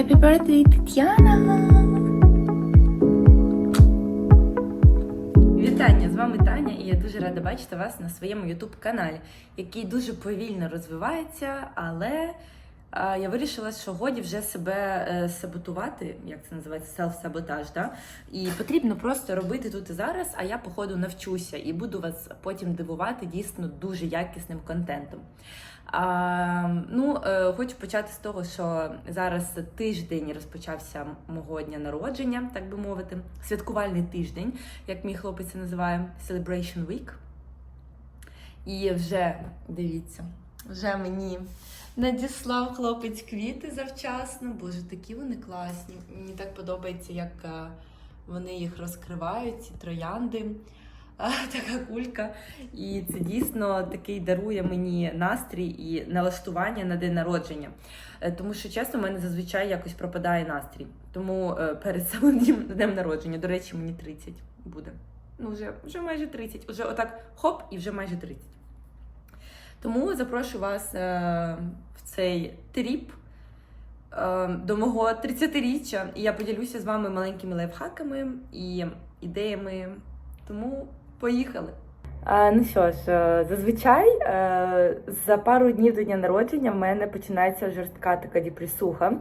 Happy birthday, Тетяна! Вітання! З вами Таня, і я дуже рада бачити вас на своєму youtube каналі, який дуже повільно розвивається, але я вирішила, що годі вже себе е, саботувати, як це називається, селф-саботаж. Да? І потрібно просто робити тут і зараз, а я, походу, навчуся і буду вас потім дивувати дійсно дуже якісним контентом. А, ну, е, хочу почати з того, що зараз тиждень розпочався мого дня народження, так би мовити, святкувальний тиждень, як мій хлопець називає Celebration Week. І вже дивіться, вже мені надіслав хлопець квіти завчасно. Боже, такі вони класні. Мені так подобається, як е, вони їх розкривають, ці троянди. Така кулька. І це дійсно такий дарує мені настрій і налаштування на день народження. Е, Тому що чесно, в мене зазвичай якось пропадає настрій. Тому е, перед самим днем, днем народження, до речі, мені 30 буде. Ну, вже, вже майже 30. Уже отак хоп, і вже майже 30. Тому запрошую вас цей тріп е, до мого 30-річчя. І я поділюся з вами маленькими лайфхаками і ідеями. Тому поїхали. Ну що ж, е, зазвичай е, за пару днів до дня народження в мене починається жорстка така депресуха.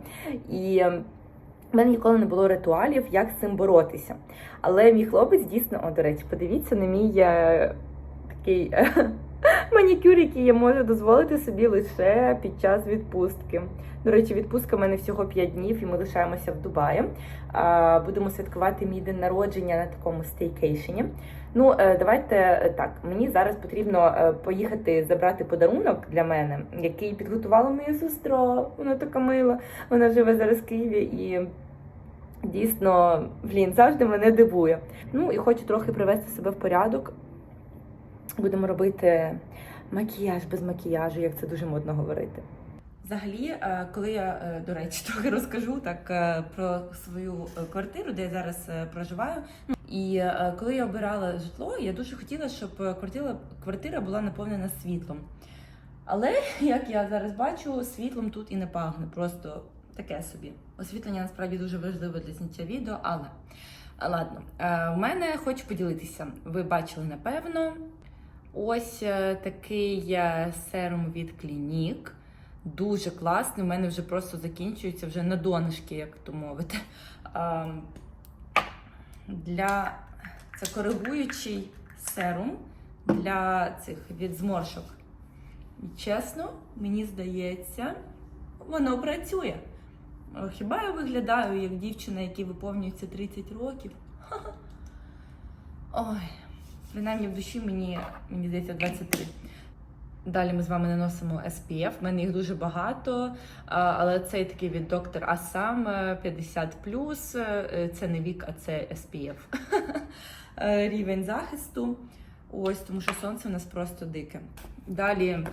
І е, в мене ніколи не було ритуалів, як з цим боротися. Але мій хлопець дійсно, о, до речі, подивіться на мій такий манікюр, який я можу дозволити собі лише під час відпустки. До речі, відпустка в мене всього 5 днів, і ми лишаємося в Дубаї. Будемо святкувати мій день народження на такому стейкейшені. Ну, е, давайте е, так. Мені зараз потрібно е, поїхати забрати подарунок для мене, який підготувала моя сестра. Вона така мила. Вона живе зараз в Києві і. Дійсно, блін, завжди мене дивує. Ну і хочу трохи привести себе в порядок. Будемо робити макіяж без макіяжу, як це дуже модно говорити. Взагалі, е, коли я, е, до речі, трохи розкажу так е, про свою квартиру, де я зараз проживаю. І коли я обирала житло, я дуже хотіла, щоб квартира, квартира була наповнена світлом. Але, як я зараз бачу, світлом тут і не пахне, просто таке собі. Освітлення насправді дуже важливе для зняття відео, але ладно, в мене хочу поділитися. Ви бачили, напевно. Ось е, такий е, серум від Clinique. Дуже класний. У мене вже просто закінчується вже на донышки, як то мовити. Для це коригуючий серум для цих від зморшок. І чесно, мені здається, воно працює. Хіба я виглядаю як дівчина, якій виповнюється 30 років? Ой, принаймні в душі мені, мені здається 23. Далі ми з вами наносимо SPF. В мене їх дуже багато, але цей такий від доктор Асам 50 е, Це не вік, а це SPF. Е, Рівень захисту. Ось, тому що сонце у нас просто дике. Далі,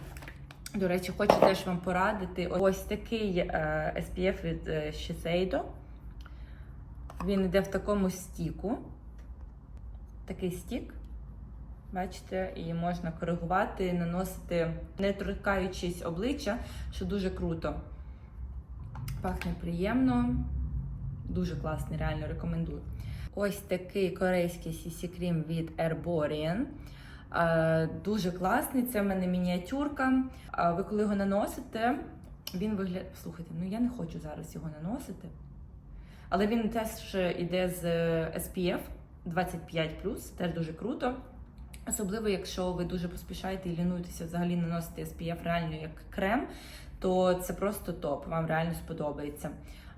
до речі, хочу теж вам порадити ось такий е, SPF від е, Shiseido. Він йде в такому стіку. Такий стік. Бачите, і можна коригувати, наносити, не торкаючись обличчя, що дуже круто. Пахне приємно, дуже класний, реально рекомендую. Ось такий корейський CC крем від Herborian. Е, Дуже класний, це в мене мініатюрка. Ви коли його наносите, він виглядає. Слухайте, ну я не хочу зараз його наносити. Але він теж іде з SPF 25, теж дуже круто. Особливо, якщо ви дуже поспішаєте і лінуєтеся взагалі наносити SPF реально як крем, то це просто топ, вам реально сподобається.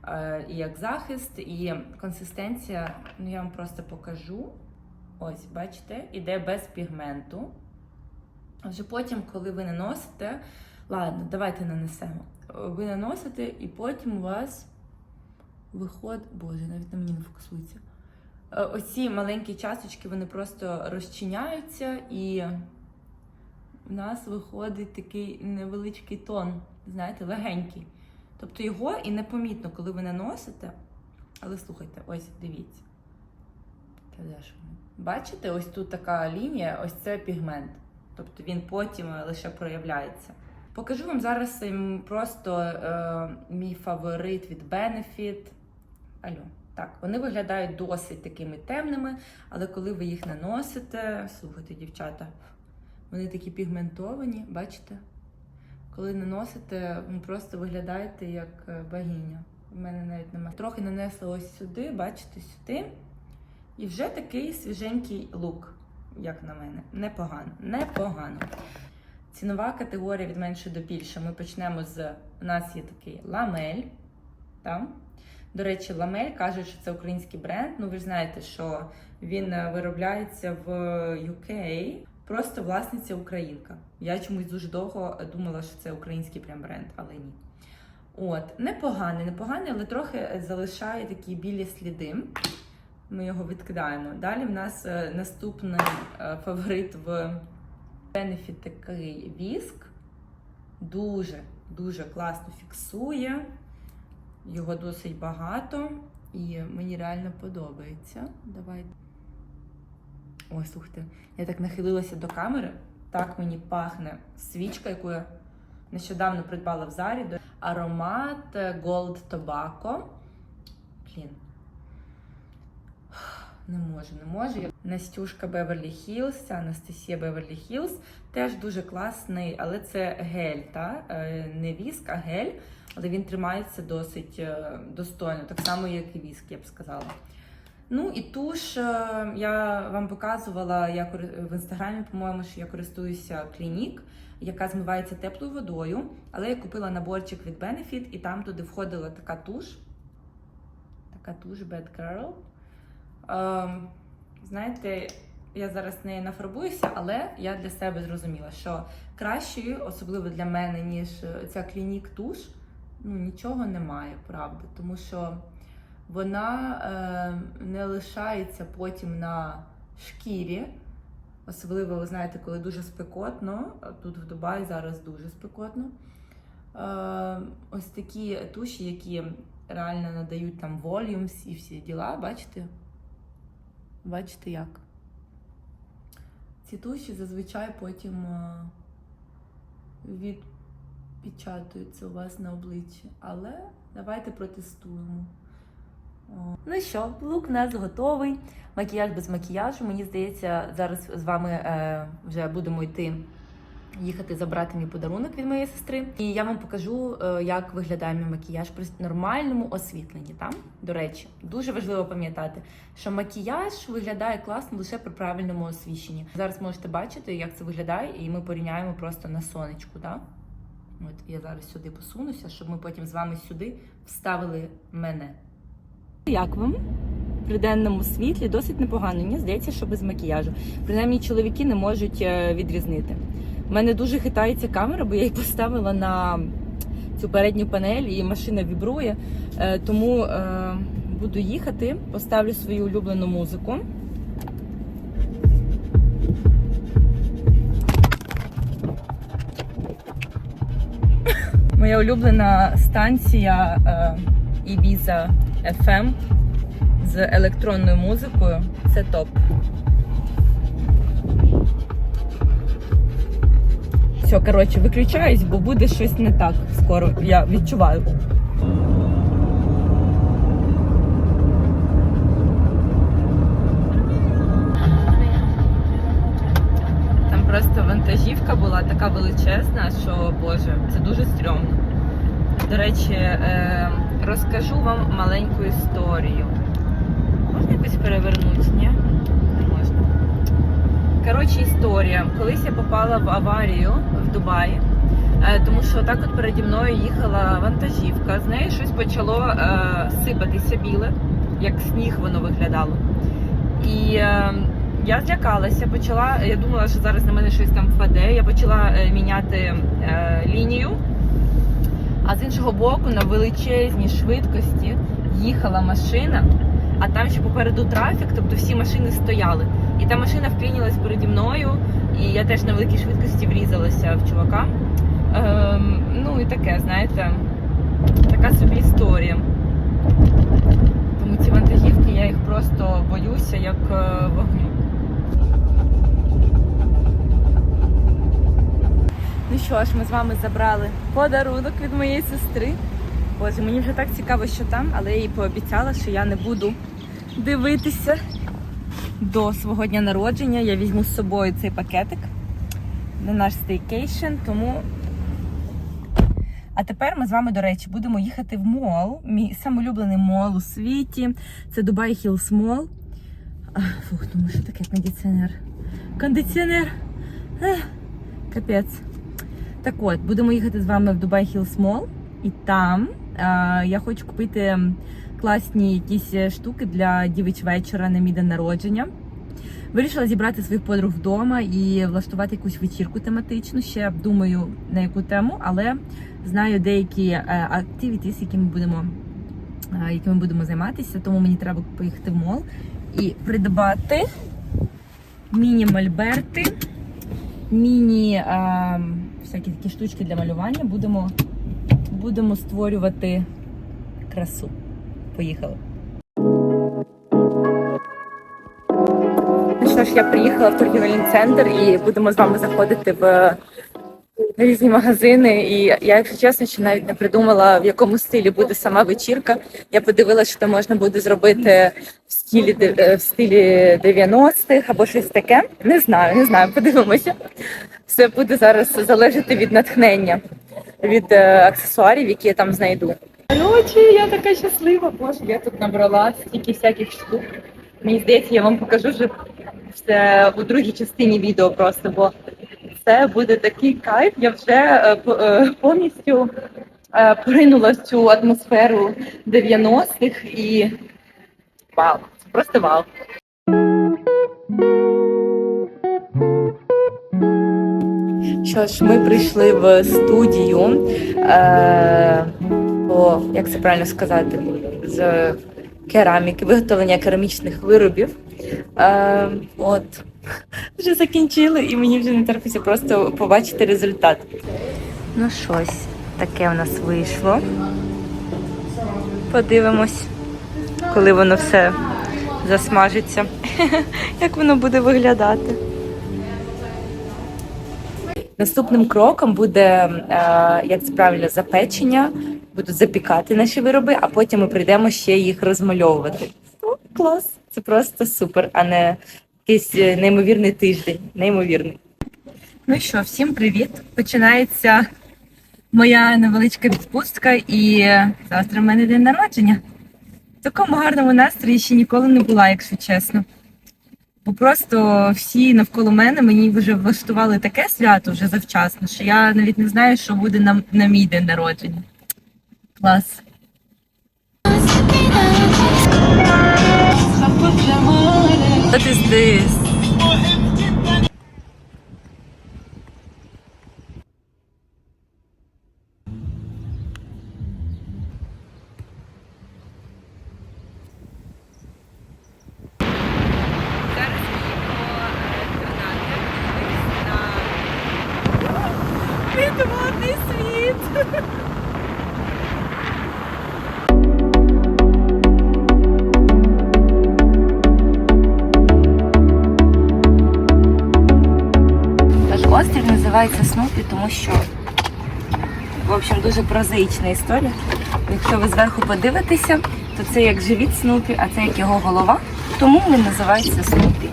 Е, І як захист, і консистенція, ну я вам просто покажу. Ось, бачите, іде без пігменту. А вже потім, коли ви наносите, ладно, давайте нанесемо. Ви наносите, і потім у вас виходить. Боже, навіть на мені не фокусується. Е, Оці маленькі часточки вони просто розчиняються, і в нас виходить такий невеличкий тон, знаєте, легенький. Тобто його і непомітно, коли ви наносите. Але слухайте, ось дивіться. Бачите, ось тут така лінія, ось це пігмент. Тобто він потім лише проявляється. Покажу вам зараз ем, просто е, мій фаворит від Benefit. Алло. Так, вони виглядають досить такими темними, але коли ви їх наносите, слухайте, дівчата, вони такі пігментовані, бачите? Коли наносите, ви просто виглядаєте як е, богиня. У мене навіть немає. Трохи нанесла ось сюди, бачите, сюди. І вже такий свіженький лук, як на мене. Непогано. Непогано. Цінова категорія від менше до більше. Ми почнемо з. У нас є такий ламель. Там. До речі, ламель кажуть, що це український бренд. Ну, ви ж знаєте, що він е, виробляється в UK. Просто власниця українка. Я чомусь дуже довго думала, що це український прям бренд, але ні. От, непоганий, непоганий, але трохи залишає такі білі сліди. Ми його відкидаємо. Далі в нас е, наступний е, фаворит в Benefit такий віск. Дуже, дуже класно фіксує. Його досить багато. І мені реально подобається. Давай. Ой, слухайте, я так нахилилася до камери. Так мені пахне свічка, яку я нещодавно придбала в зарі. Аромат е, Gold Tobacco. Блін. Не можу, не можу. Настюшка Беверлі Хіллз, це Анастасія Беверлі Хіллз. Теж дуже класний, але це гель, та? Е, не віск, а гель. Але він тримається досить е, достойно, так само, як і віск, я б сказала. Ну і туш е, я вам показувала я в інстаграмі, по-моєму, що я користуюся клінік, яка змивається теплою водою. Але я купила наборчик від Benefit, і там туди входила така туш. Така туш Bad Girl. Ем, знаєте, я зараз нею нафарбуюся, але я для себе зрозуміла, що кращою, особливо для мене, ніж е, ця клінік туш, ну нічого немає, правда. Тому що вона е, не лишається потім на шкірі. Особливо, ви знаєте, коли дуже спекотно. Тут в Дубаї зараз дуже спекотно. Е, ось такі туші, які реально надають там volumes і всі діла, бачите? Бачите як? Ці туші зазвичай потім е, відпечатуються у вас на обличчі. Але давайте протестуємо. Ну що, лук у нас готовий. Макіяж без макіяжу. Мені здається, зараз з вами е, вже будемо йти їхати забрати мій подарунок від моєї сестри. І я вам покажу, е, як виглядає мій макіяж при нормальному освітленні. Там, до речі, дуже важливо пам'ятати, що макіяж виглядає класно лише при правильному освіщенні. Зараз можете бачити, як це виглядає, і ми порівняємо просто на сонечку. Да? От я зараз сюди посунуся, щоб ми потім з вами сюди вставили мене. Як вам? При денному світлі досить непогано. Мені здається, що без макіяжу. Принаймні, чоловіки не можуть е, відрізнити. У мене дуже хитається камера, бо я її поставила на цю передню панель і машина вібрує. Е, Тому е, буду їхати, поставлю свою улюблену музику. Моя улюблена станція е, Ibiza FM з електронною музикою. Це топ. Все, коротше, виключаюсь, бо буде щось не так скоро. Я відчуваю. Там просто вантажівка була така величезна, що боже, це дуже стрьомно. До речі, е, розкажу вам маленьку історію. Можна якось перевернути, ні? Коротше, історія. Колись я попала в аварію в Дубаї, е, тому що так от переді мною їхала вантажівка. З неї щось почало е, сипатися біле, як сніг воно виглядало. І е, я злякалася, почала. Я думала, що зараз на мене щось там впаде. Я почала міняти лінію. А з іншого боку, на величезній швидкості їхала машина, а там ще попереду трафік, тобто всі машини стояли. І та машина вклінилась переді мною, і я теж на великій швидкості врізалася в чувака. Ем, ну і таке, знаєте, така собі історія. Тому ці вантажівки, я їх просто боюся, як е, вогню. Ну Ну що ж, ми з вами забрали подарунок від моєї сестри. Боже, мені вже так цікаво, що там, але я їй пообіцяла, що я не буду дивитися до свого дня народження. Я візьму з собою цей пакетик на наш стейкейшн, тому. А тепер ми з вами, до речі, будемо їхати в мол. Мій самолюблений мол у світі. Це Dubai Hills Mall. Фух, думаю, що таке кондиціонер. Кондиціонер. Ех, капець. Так от, будемо їхати з вами в Dubai Hills Mall. І там е, я хочу купити класні якісь е, штуки для дівич вечора на мій день народження. Вирішила зібрати своїх подруг вдома і влаштувати якусь вечірку тематичну. Ще думаю на яку тему, але знаю деякі активітіс, які ми будемо, е, якими будемо займатися, тому мені треба поїхати в мол і придбати міні-мольберти, міні е, всякі такі штучки для малювання. Будемо, будемо створювати красу. Поїхали. Ну що ж, я приїхала в торгівельний центр і будемо з вами заходити в різні магазини. І я, якщо чесно, ще навіть не придумала, в якому стилі буде сама вечірка. Я подивилася, що можна буде зробити в стилі е, в стилі 90-х або щось таке. Не знаю, не знаю, подивимося. Все буде зараз залежати від натхнення, від е, аксесуарів, які я там знайду. Короче, я така щаслива, боже, я тут набрала стільки всяких штук. Мені здається, я вам покажу вже все у другій частині відео просто, бо це буде такий кайф. Я вже е, е, повністю поринула в цю атмосферу 90-х і вау, просто вау. Що ж, ми прийшли в студію, е, по, як це правильно сказати, з кераміки, виготовлення керамічних виробів. Е, от, вже закінчили, і мені вже не терпиться просто побачити результат. Ну, щось таке в нас вийшло. Подивимось, коли воно все засмажиться, як воно буде виглядати. Наступним кроком буде, е, як це правильно, запечення. Будуть запікати наші вироби, а потім ми прийдемо ще їх розмальовувати. О, клас! Це просто супер, а не якийсь е, неймовірний тиждень. Неймовірний. Ну що, всім привіт! Починається моя невеличка відпустка, і завтра в мене день народження. В такому гарному настрої ще ніколи не була, якщо чесно. Бо просто всі навколо мене мені вже влаштували таке свято вже завчасно, що я навіть не знаю, що буде на, на мій день народження. Клас. What is this? Острів називається Снупі, тому що, в общем, дуже прозаїчна історія. Якщо ви зверху подивитеся, то це як живіт Снупі, а це як його голова. Тому він називається Снупі.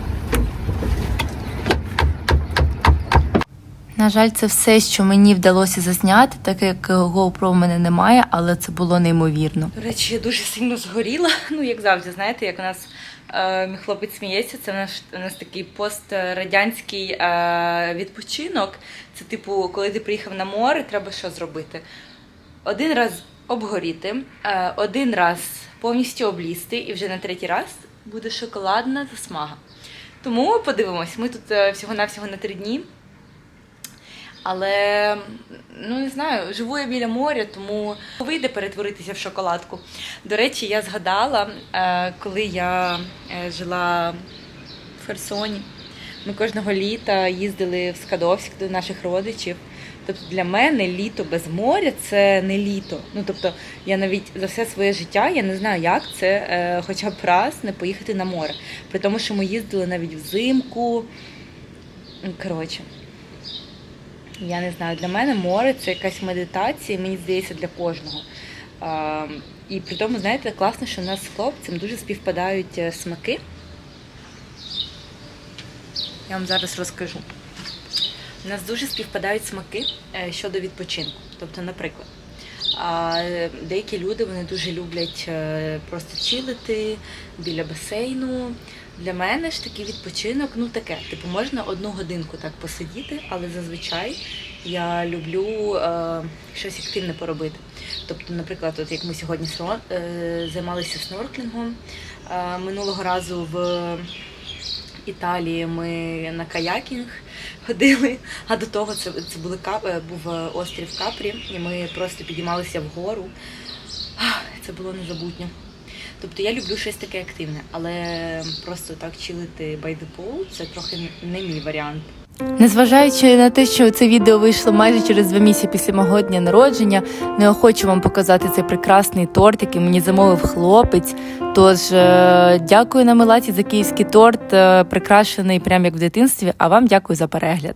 На жаль, це все, що мені вдалося засняти, так як GoPro в мене немає, але це було неймовірно. До речі, я дуже сильно згоріла. Ну, як завжди, знаєте, як у нас хлопець сміється, це наш у нас такий пострадянський е, відпочинок. Це типу, коли ти приїхав на море, треба що зробити? Один раз обгоріти, е, один раз повністю облізти, і вже на третій раз буде шоколадна засмага. Тому подивимось, ми тут е, всього-навсього на три дні. Але ну не знаю, живу я біля моря, тому вийде перетворитися в шоколадку. До речі, я згадала, е, коли я е, жила в Херсоні. Ми кожного літа їздили в Скадовськ до наших родичів. Тобто для мене літо без моря це не літо. Ну тобто я навіть за все своє життя я не знаю, як це е, хоча б раз не поїхати на море. При тому, що ми їздили навіть взимку. Ну, Коротше, Я не знаю, для мене море це якась медитація, мені здається, для кожного. І при тому, знаєте, класно, що в нас з хлопцем дуже співпадають е, смаки. Я вам зараз розкажу. У нас дуже співпадають смаки е, щодо відпочинку. Тобто, наприклад, деякі люди вони дуже люблять е, просто чилити біля басейну. Для мене ж такий відпочинок, ну таке. Типу, можна одну годинку так посидіти, але зазвичай я люблю е, щось активне поробити. Тобто, наприклад, от як ми сьогодні е, займалися снорклінгом е, минулого разу в Італії ми на каякінг ходили, а до того це, це були е, був е, острів Капрі, і ми просто підіймалися вгору. Це було незабутньо. Тобто я люблю щось таке активне, але просто так чилити pool – це трохи не мій варіант. Незважаючи на те, що це відео вийшло майже через два місяці після мого дня народження, не хочу вам показати цей прекрасний торт, який мені замовив хлопець. Тож е, дякую на Мелаті за київський торт, е, прикрашений прямо як в дитинстві. А вам дякую за перегляд.